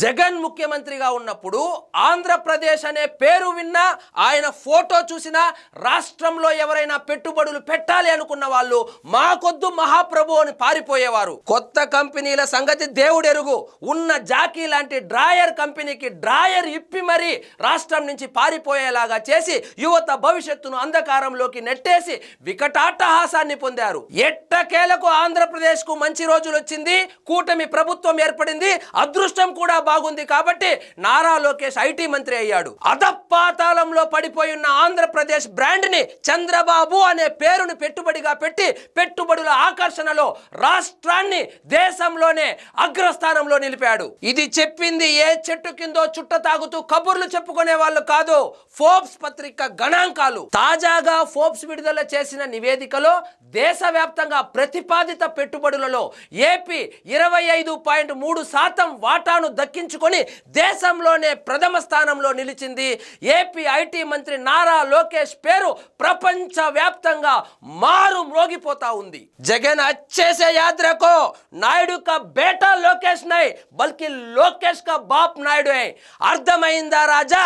జగన్ ముఖ్యమంత్రిగా ఉన్నప్పుడు ఆంధ్రప్రదేశ్ అనే పేరు విన్నా ఆయన ఫోటో చూసినా రాష్ట్రంలో ఎవరైనా పెట్టుబడులు పెట్టాలి అనుకున్న వాళ్ళు మాకొద్దు మహాప్రభు అని పారిపోయేవారు. కొత్త కంపెనీల సంగతి దేవుడెరుగు. ఉన్న జాకీ లాంటి డ్రాయర్ కంపెనీకి డ్రాయర్ ఇప్పి మరీ రాష్ట్రం నుంచి పారిపోయేలాగా చేసి యువత భవిష్యత్తును అంధకారంలోకి నెట్టేసి వికటాట్టహాసాన్ని పొందారు. ఎట్టకేలకు ఆంధ్రప్రదేశ్కు మంచి రోజులు వచ్చింది కూటమి ప్రభుత్వం ఏర్పడింది అదృష్టం కూడా బాగుంది కాబట్టి నారా లోకేష్ ఐటీ మంత్రి అయ్యాడు. అధపాతాళంలో పడిపోయి ఉన్న ఆంధ్రప్రదేశ్ బ్రాండ్ని చంద్రబాబు అనే పేరును పెట్టుబడిగా పెట్టి పెట్టుబడుల ఆకర్షణలో రాష్ట్రాన్ని దేశంలోనే అగ్రస్థానంలో నిలిపాడు. ఇది చెప్పింది ఏ చెట్టు కిందో చుట్ట తాగుతూ కబుర్లు చెప్పుకునే వాళ్ళు కాదు. ఫోర్బ్స్ పత్రిక గణాంకాలు తాజాగా ఫోర్బ్స్ విడుదల చేసిన నివేదికలో దేశవ్యాప్తంగా ప్రతిపాదిత పెట్టుబడులలో ఏపీ ఇరవై ఐదు పాయింట్ మూడు శాతం వాటాను దక్కించుకొని దేశంలోనే ప్రథమ స్థానంలో నిలిచింది. ఏపీ ఐటీ మంత్రి నారా లోకేష్ పేరు ప్రపంచ వ్యాప్తంగా మారు మ్రోగిపోతా ఉంది. జగన్ అచ్చేసే యాత్రకు నాయుడు కా బేటా లోకేష్ నై బల్కి లోకేష్ కా బాప్ నాయుడు అర్థమైందా రాజా?